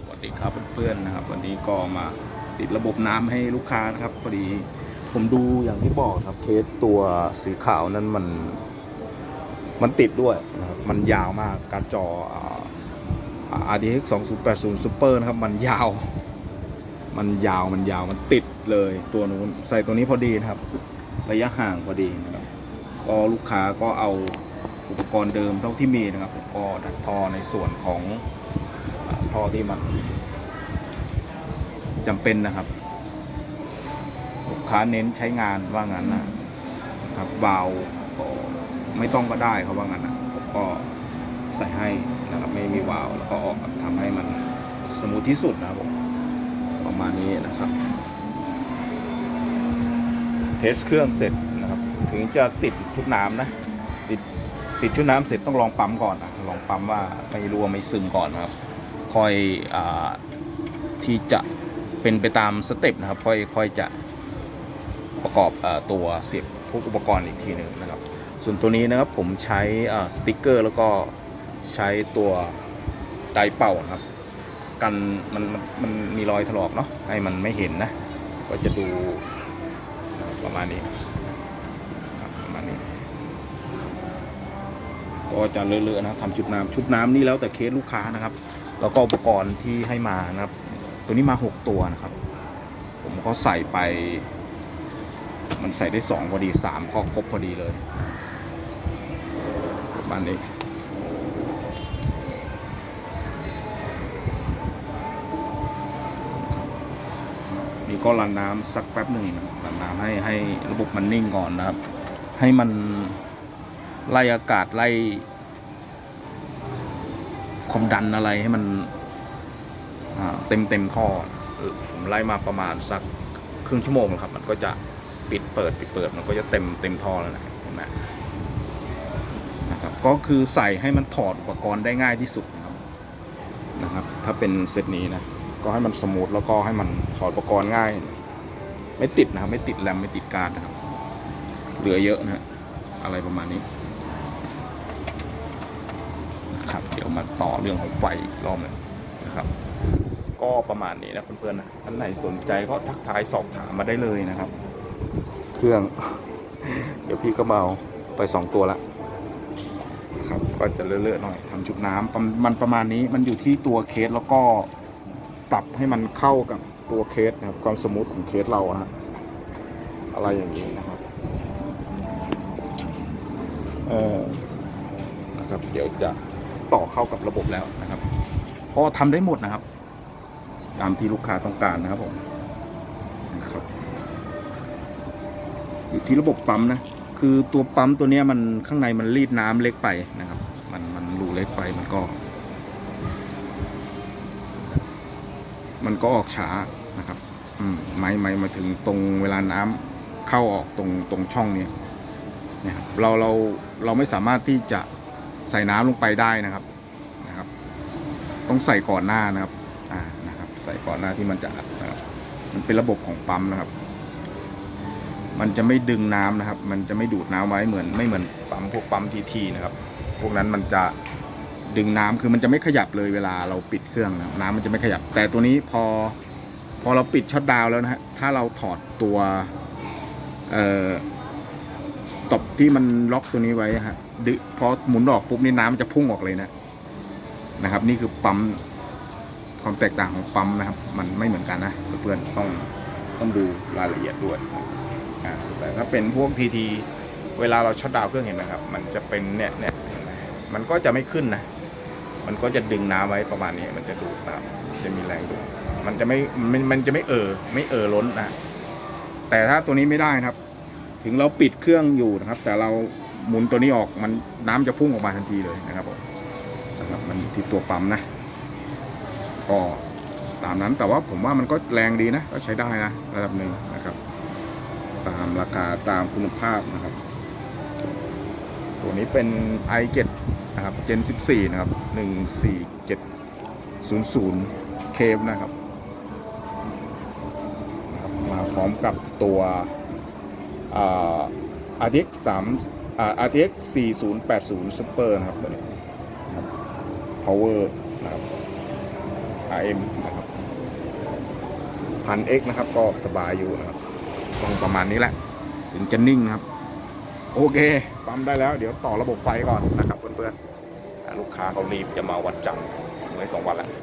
สวัสดีครับเพื่อนๆนะครับ วันนี้ก็มาติดระบบน้ำให้ลูกค้านะครับพอดีผมดูอย่างที่บอกครับเคสตัวสีขาวนั้นมัน มันติดด้วยนะครับมันยาวมากการจออ่า RTX 2080 Super นะครับมันยาว มันยาวมันยาวมันติดเลยตัวนู้นใส่ตัวนี้พอดีนะครับ ระยะห่างพอดีนะครับก็ลูกค้าก็เอาอุปกรณ์เดิมเท่าที่มีนะครับก็ดัดท่อในส่วนของ อท่อที่มันจำเป็นนะครับลูกค้าเน้นใช้งานว่างั้นนะครับวาล์วก็ไม่ต้องก็ได้เขาว่างั้นนะผมก็ใส่ให้นะครับไม่มีวาล์วแล้วก็ออกทำให้มันสมูทที่สุดนะครับผมประมาณนี้นะครับเทสเครื่องเสร็จนะครับ ถึงจะติดชุดน้ำนะติดติดชุดน้ำเสร็จต้องลองปั๊มก่อนนะลองปั๊มว่าไม่รั่วไม่ซึมก่อนนะครับ คอยอที่จะเป็นไปตามสเต็ปนะครับค่อยค่อยจะประกอบอตัวเสียบพวกอุปกรณ์อีกทีหนึ่งนะครับ ส่วนตัวนี้นะครับผมใช้สติกเกอร์ แล้วก็ใช้ตัวไดเป่านะครับ กันมันมันมีรอยถลอกเนาะให้มันไม่เห็นนะ ก็จะดูประมาณนี้ประมาณนี้ก็จะเลอะๆนะทำชุดน้ำชุดน้ำนี่แล้วแต่เคสลูกค้านะครับ แล้วก็อุปกรณ์ที่ให้มานะครับ ตัวนี้มา 6 ตัวนะครับ ผมก็ใส่ไป มันใส่ได้ 2 พอดี 3 ก็ครบพอดีเลยประมาณนี้นี่ก็รันน้ำสักแป๊บหนึ่งนะรันน้ำให้ให้ระบบมันนิ่งก่อนนะครับ ให้มันไล่อากาศไล่ ความดันอะไรให้มันเต็มเต็มท่อผมไล่มาประมาณสักครึ่งชั่วโมงครับ มันก็จะปิดเปิดปิดเปิดมันก็จะเต็มเต็มท่อแล้วนะเห็นไหมนะครับก็คือใส่ให้มันถอดอุปกรณ์ได้ง่ายที่สุดนะครับนะครับ ถ้าเป็นเซตนี้นะก็ให้มันสมูทแล้วก็ให้มันถอดอุปกรณ์ง่าย ไม่ติดนะครับ ไม่ติดแรมไม่ติดการ์ดนะครับ เหลือเยอะนะฮะอะไรประมาณนี้ ยวมาต่อเรื่องของไฟอีกรอบหนึงนะครับ ก็ประมาณนี้นะเพื่อนๆนะท่านไหนสนใจก็ทักทายสอบถามมาได้เลยนะครับ เครื่อง เดี๋ยวพี่ก็มาเอาไปสองตัวละครับก็จะเลอะๆหน่อยทำชุดน้ำประมันประมาณนี้มันอยู่ที่ตัวเคสแล้วก็ปรับให้มันเข้ากับตัวเคสนะครับ ความสมูทของเคสเราอะฮะอะไรอย่างนี้นะครับเออนะครับ เดี๋ยวจะ ต่อเข้ากับระบบแล้วนะครับก็ทำได้หมดนะครับ ตามที่ลูกค้าต้องการนะครับผมนะครับอยู่ที่ระบบปั๊มนะคือตัวปั๊มตัวนี้มันข้างในมันรีดน้ำเล็กไปนะครับ มันมันรูเล็กไปมันก็ มันก็ออกช้านะครับ อืมไม่ไม่มาถึงตรงเวลาน้ำเข้าออกตรงตรงช่องเนี้ยนะครับเราเราเราไม่สามารถที่จะ ใส่น้ำลงไปได้นะครับนะครับ ต้องใส่ก่อนหน้านะครับอ่านะครับ ใส่ก่อนหน้าที่มันจะอัดนะครับมันเป็นระบบของปั๊มนะครับ มันจะไม่ดึงน้ำนะครับ มันจะไม่ดูดน้ำไว้เหมือนไม่เหมือนปั๊มพวกปั๊มทีทีนะครับ พวกนั้นมันจะดึงน้ำคือมันจะไม่ขยับเลยเวลาเราปิดเครื่องนะครับน้ำมันจะไม่ขยับ แต่ตัวนี้พอพอเราปิดช็อตดาวแล้วนะฮะถ้าเราถอดตัวเอ่อ ต็อปที่มันล็อกตัวนี้ไว้ฮะดึพอหมุนออกปุ๊บนี่น้ำมันจะพุ่งออกเลยนะนะครับ นี่คือปั๊มความแตกต่างของปั๊มนะครับ มันไม่เหมือนกันนะเพื่อนๆต้องต้องดูรายละเอียดด้วยอ่าแต่ถ้าเป็นพวกทีทีเวลาเราช็อตดาวเครื่องเห็นไหมครับ มันจะเป็นเนี่ยเนี่ยมันก็จะไม่ขึ้นนะ มันก็จะดึงน้ำไว้ประมาณนี้ มันจะดูดน้ำจะมีแรงดูดมันจะไม่มันมันจะไม่เออไม่เออล้นนะแต่ถ้าตัวนี้ไม่ได้นะครับ ถึงเราปิดเครื่องอยู่นะครับ แต่เราหมุนตัวนี้ออกมันน้ำจะพุ่งออกมาทันทีเลยนะครับผมนะครับมันอยู่ที่ตัวปั๊มนะก็ตามนั้นแต่ว่าผมว่ามันก็แรงดีนะ ก็ใช้ได้นะระดับหนึ่งนะครับ ตามราคาตามคุณภาพนะครับ ตัวนี้เป็น i7 นะครับ Gen 14 นะครับ 14700เคฟนะครับนะครับ มาพร้อมกับตัว RTX 3อ่า RTX 4080 Super นะครับตัวนี้นะครับ Power นะครับ RM นะครับพันเอ็กนะครับ ก็สบายอยู่นะครับต้องประมาณนี้แหละ ถึงจะนิ่งนะครับ โอเค ปั๊มได้แล้ว เดี๋ยวต่อระบบไฟก่อนนะครับเพื่อนๆอ่าลูกค้าเขารีบจะมาวันจันทร์เมื่อสองวันแล้ว